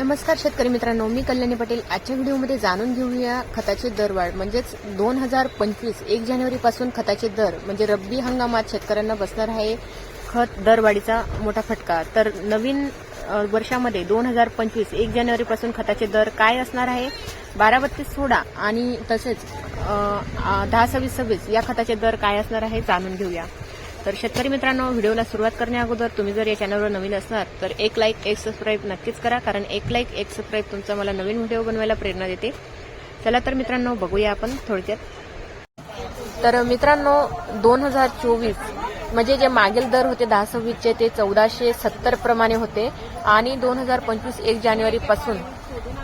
नमस्कार शेतकरी मित्रांनो मी कल्याणी पटेल. आजच्या व्हिडिओमध्ये जाणून घेऊया खताचे दरवाढ. म्हणजेच दोन हजार पंचवीस एक जानेवारीपासून खताचे दर म्हणजे रब्बी हंगामात शेतकऱ्यांना बसणार आहे खत दरवाढीचा मोठा फटका. तर नवीन वर्षामध्ये दोन हजार पंचवीस एक जानेवारीपासून खताचे दर काय असणार आहे? बारा बत्तीस सोळा आणि तसेच दहा सव्वीस सव्वीस या खताचे दर काय असणार आहे? जाणून घेऊया. तर शेतकरी मित्रांनो व्हिडिओला सुरुवात करण्याअगोदर तुम्ही जर या चॅनलवर नवीन असणार तर एक लाईक एक सबस्क्राईब नक्कीच करा कारण एक लाईक एक सबस्क्राईब तुमचा मला नवीन व्हिडिओ बनवायला प्रेरणा देते. चला तर मित्रांनो बघूया आपण थोडक्यात. तर मित्रांनो दोन हजार चोवीस म्हणजे जे मागील दर होते दहा सव्वीसचे ते चौदाशे सत्तर प्रमाणे होते. आणि दोन हजार पंचवीस एक जानेवारीपासून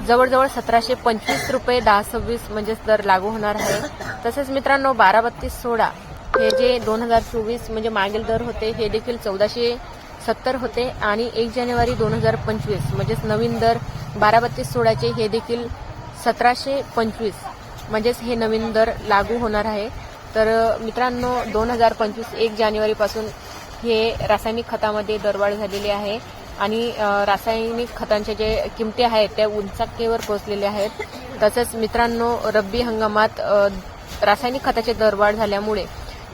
जवळजवळ सतराशे पंचवीस रुपये दहा सव्वीस म्हणजेच दर लागू होणार आहे. तसेच मित्रांनो बारा बत्तीस सोळा हे जे दोन हजार चोवीस म्हणजे मागील दर होते हे देखील चौदाशे सत्तर होते आणि एक जानेवारी दोन हजार पंचवीस म्हणजेच नवीन दर बारा बत्तीस सोळाचे हे देखील सतराशे पंचवीस म्हणजेच हे नवीन दर लागू होणार आहे. तर मित्रांनो दोन हजार पंचवीस एक जानेवारीपासून हे रासायनिक खतामध्ये दरवाढ झालेली आहे आणि रासायनिक खतांच्या जे किमती आहेत त्या उंचाकेवर पोहोचलेल्या आहेत. तसंच मित्रांनो रब्बी हंगामात रासायनिक खताचे दरवाढ झाल्यामुळे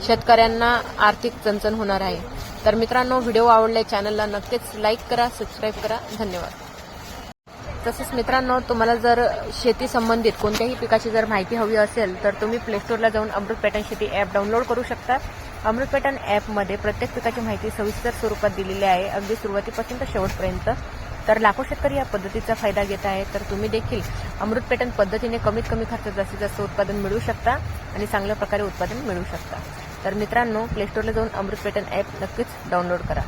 शेतकऱ्यांना आर्थिक चणचण होणार आहे. तर मित्रांनो व्हिडिओ आवडल्या चॅनलला नक्कीच लाईक करा सबस्क्राईब करा. धन्यवाद. तसेच मित्रांनो तुम्हाला जर शेती संबंधित कोणत्याही पिकाची जर माहिती हवी असेल तर तुम्ही प्लेस्टोरला जाऊन अमृत पॅटर्न शेती ॲप डाउनलोड करू शकता. अमृत पॅटर्न ॲपमध्ये प्रत्येक पिकाची माहिती सविस्तर स्वरूपात दिलेली आहे. अगदी सुरुवातीपासून तर शेवटपर्यंत. तर लाखो शेतकरी या पद्धतीचा फायदा घेत आहे तर तुम्ही देखील अमृत पॅटर्न पद्धतीने कमीत कमी खर्चात जास्तीत जास्त उत्पादन मिळवू शकता. आणि चांगल्या प्रकारे उत्पादन मिळवू शकता तर मित्रांनो प्लेस्टोरला जाऊन अमृत पेटन ॲप नक्कीच डाउनलोड करा.